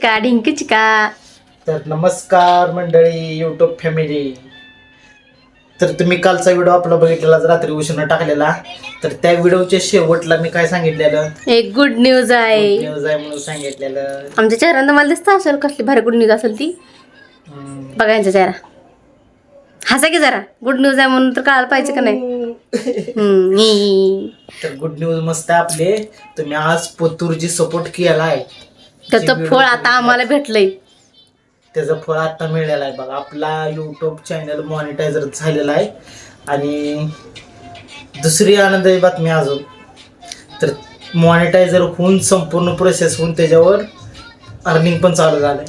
चिका ढिंकी चिका. तर नमस्कार मंडळी युट्यूब फॅमिली तर तुम्ही कालचा व्हिडिओ आपला बघितलेला रात्री उशिरा टाकलेला. तर त्या व्हिडिओच्या शेवटला मी काय सांगितलेलं? एक गुड न्यूज आहे. न्यूज आहे म्हणून सांगितलेलं. आमच्या चेहऱ्यानं तुम्हाला दिसतं असेल कसली भारी गुड न्यूज असेल ती. बघा यांचा चेहरा. हसा की जरा. गुड न्यूज आहे म्हणून तर कळायला पाहिजे का नाही. तर गुड न्यूज मस्त आहे आपले. तुम्ही आज पोतूरची सपोर्ट केला आहे त्याचं फळ आता आम्हाला भेटलंय. त्याचं फळ आता मिळालेलं आहे बघा. आपला यूट्यूब चॅनल मॉनिटायझर झालेला आहे. आणि दुसरी आनंदाची बातमी अजून. तर मॉनिटायझर होऊन संपूर्ण प्रोसेस होऊन त्याच्यावर अर्निंग पण चालू झालंय.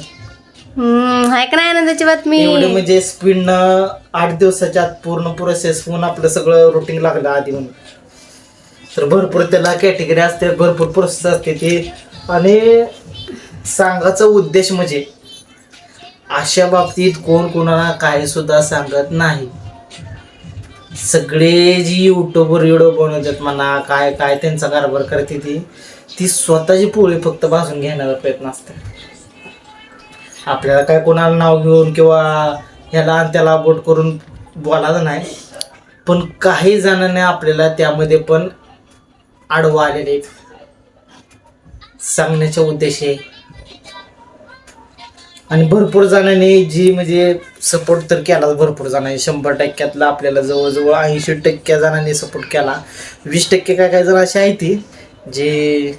हम्म, आहे का नाही आनंदाची बातमी? एवढे म्हणजे स्पीडनं आठ दिवसाच्या आत पूर्ण प्रोसेस होऊन आपलं सगळं रुटीन लागलं आधी म्हणून. तर भरपूर त्याला कॅटेगरी असते भरपूर प्रोसेस असते ती. आणि सांगायचा उद्देश म्हणजे अशा बाबतीत कोण कोणाला काही सुद्धा सांगत नाही. सगळे जी युट्यूबवर व्हिडिओ बनवतात म्हणा काय काय त्यांचा कारभार करते ती ती स्वतःची पोळी फक्त भाजून घेण्याचा प्रयत्न असते आपल्याला काय कोणाला नाव घेऊन किंवा ह्याला आणि त्याला बोट करून बोलायचं नाही पण काही जणांनी आपल्याला त्यामध्ये पण आडवा आलेले सांगण्याच्या सांगण्याचा उद्देश आहे आणि भरपूर जणांनी जी म्हणजे सपोर्ट तर केला भरपूर जणांनी. शंभर टक्क्यातला आपल्याला जवळजवळ ऐंशी टक्क्या जणांनी सपोर्ट केला. वीस टक्के काय काय जण अशी आहे ती जे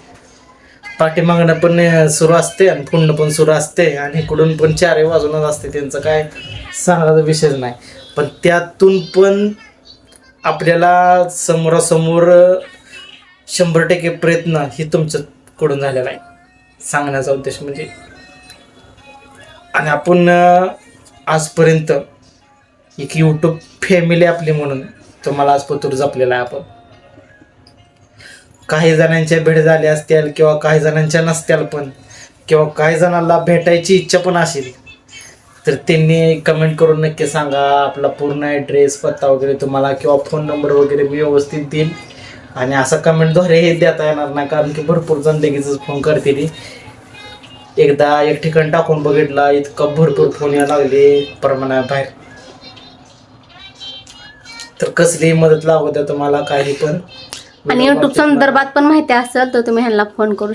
पाठीमागणं पण सुरू असते आणि फोडणं पण सुरू असते आणि इकडून पण चारही बाजूनच असते. त्यांचं काय सांगायचा विषयच नाही. पण त्यातून पण आपल्याला समोरासमोर शंभर टक्के प्रयत्न ही तुमच्याकडून झालेला आहे. सांगण्याचा उद्देश म्हणजे आणि आपण आजपर्यंत एक यूट्यूब फॅमिली आपली म्हणून तुम्हाला आजपतूर जपलेला आहे आपण. काही जणांच्या भेट झाल्या असतील किंवा काही जणांच्या नसत्याल पण किंवा काही जणांना भेटायची इच्छा पण असेल तर त्यांनी कमेंट करून नक्की सांगा. आपला पूर्ण ॲड्रेस पत्ता वगैरे तुम्हाला किंवा फोन नंबर वगैरे मी व्यवस्थित देईन. आणि असा कमेंटद्वारे हे देता येणार नाही कारण की भरपूर जण लगेचच फोन करतील. एकदा एक ठिकाण टाकून बघितला इतकं भरपूर फोन यायला लागले प्रमाणा बाहेर. तर कसली मदत लागू द्या तुम्हाला काही पण. आणि युट्यूब संदर्भात पण माहिती असेल तर तुम्ही ह्यांना फोन करू